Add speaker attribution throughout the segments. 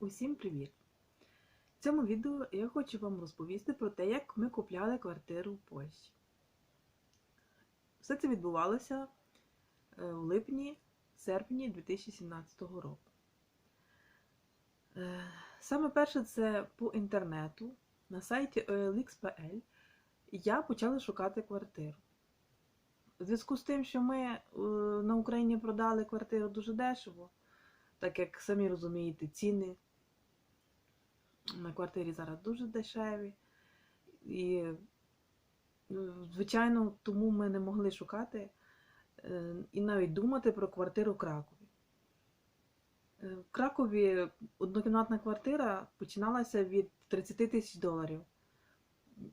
Speaker 1: Усім привіт! В цьому відео я хочу вам розповісти про те, як ми купляли квартиру в Польщі. Все це відбувалося е, в липні-серпні 2017 року. Е, Саме перше це по інтернету на сайті OLX.pl я почала шукати квартиру. У зв'язку з тим, що ми е, на Україні продали квартиру дуже дешево, так як самі розумієте, ціни на квартирі зараз дуже дешеві. І, ну, звичайно, тому ми не могли шукати е, і навіть думати про квартиру в Кракові. Е, В Кракові однокімнатна квартира починалася від 30 тисяч доларів.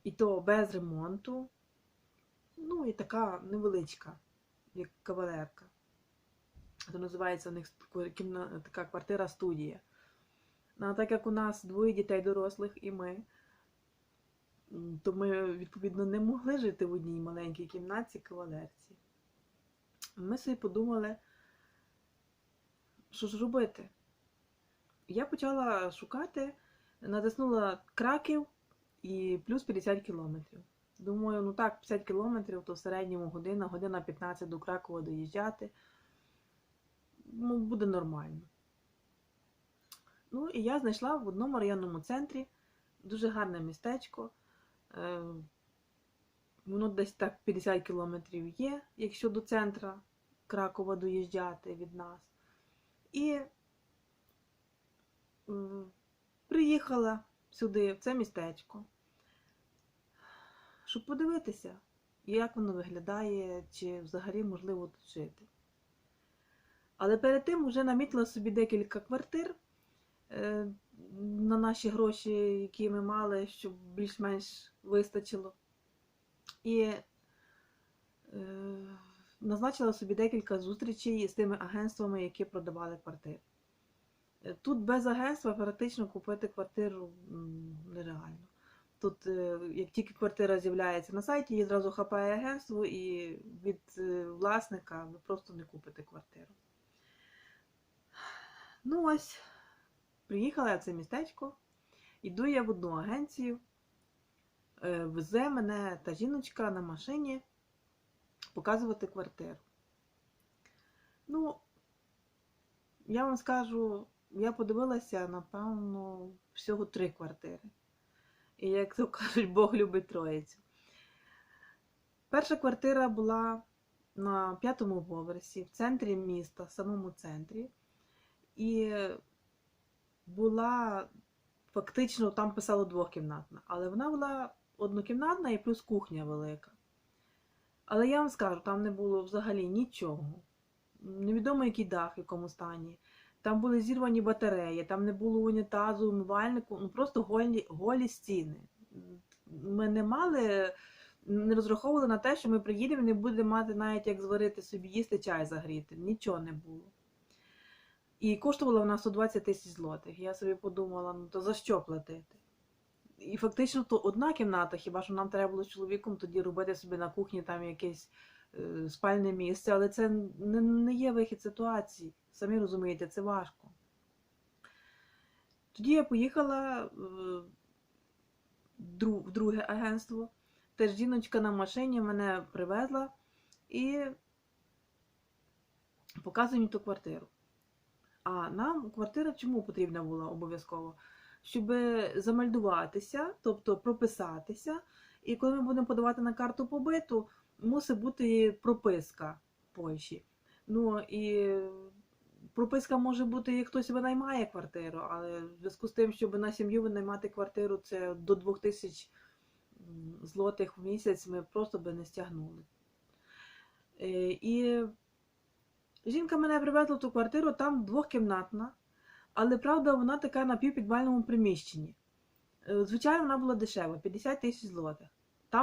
Speaker 1: І то без ремонту. Ну, і така невеличка, як кавалерка. Це називається у них така квартира студія. А так як у нас двоє дітей дорослих і ми, то ми, відповідно, не могли жити в одній маленькій кімнаті кавалерці. Ми собі подумали, що ж робити. Я почала шукати, натиснула краків і плюс 50 кілометрів. Думаю, ну так, 50 кілометрів, то в середньому година, година 15 до Кракова доїжджати. Ну, буде нормально. Ну, і я знайшла в одному районному центрі дуже гарне містечко. Е, Воно десь так 50 кілометрів є, якщо до центра Кракова доїжджати від нас. І е, приїхала сюди, в це містечко, щоб подивитися, як воно виглядає, чи взагалі можливо тут жити. Але перед тим вже намітила собі декілька квартир на наші гроші, які ми мали, щоб більш-менш вистачило. І е, назначила собі декілька зустрічей з тими агентствами, які продавали квартири. Е, Тут без агентства практично купити квартиру нереально. Тут, е, як тільки квартира з'являється на сайті, її зразу хапає агентство, і від е, власника ви просто не купите квартиру. Ну ось, приїхала я в це містечко, іду я в одну агенцію, е, везе мене та жіночка на машині показувати квартиру. Ну, я вам скажу, я подивилася, напевно, всього три квартири. І як то кажуть, Бог любить троїцю. Перша квартира була на п'ятому поверсі, в центрі міста, в самому центрі. І була фактично, там писало двохкімнатна, але вона була однокімнатна і плюс кухня велика. Але я вам скажу, там не було взагалі нічого. Невідомо, який дах, в якому стані. Там були зірвані батареї, там не було унітазу, умивальнику, ну просто голі, голі стіни. Ми не мали, не розраховували на те, що ми приїдемо і не будемо мати навіть як зварити собі їсти чай загріти. Нічого не було. І коштувала вона 120 тисяч злотих. Я собі подумала, ну то за що платити? І фактично то одна кімната, хіба що нам треба було з чоловіком тоді робити собі на кухні там якесь е, спальне місце, але це не, не є вихід ситуації. Самі розумієте, це важко. Тоді я поїхала е, в друге агентство. Теж жіночка на машині мене привезла і показує мені ту квартиру. А нам квартира чому потрібна була обов'язково? Щоб замальдуватися, тобто прописатися. І коли ми будемо подавати на карту побиту, мусить бути прописка в Польщі. Ну і прописка може бути, як хтось винаймає квартиру, але в зв'язку з тим, щоб на сім'ю винаймати квартиру, це до 2000 злотих в місяць ми просто би не стягнули. Е, І жінка мене привезла в ту квартиру, там двохкімнатна, але правда, вона така на півпідвальному приміщенні. Е, Звичайно, вона була дешева, 50 тисяч злотих.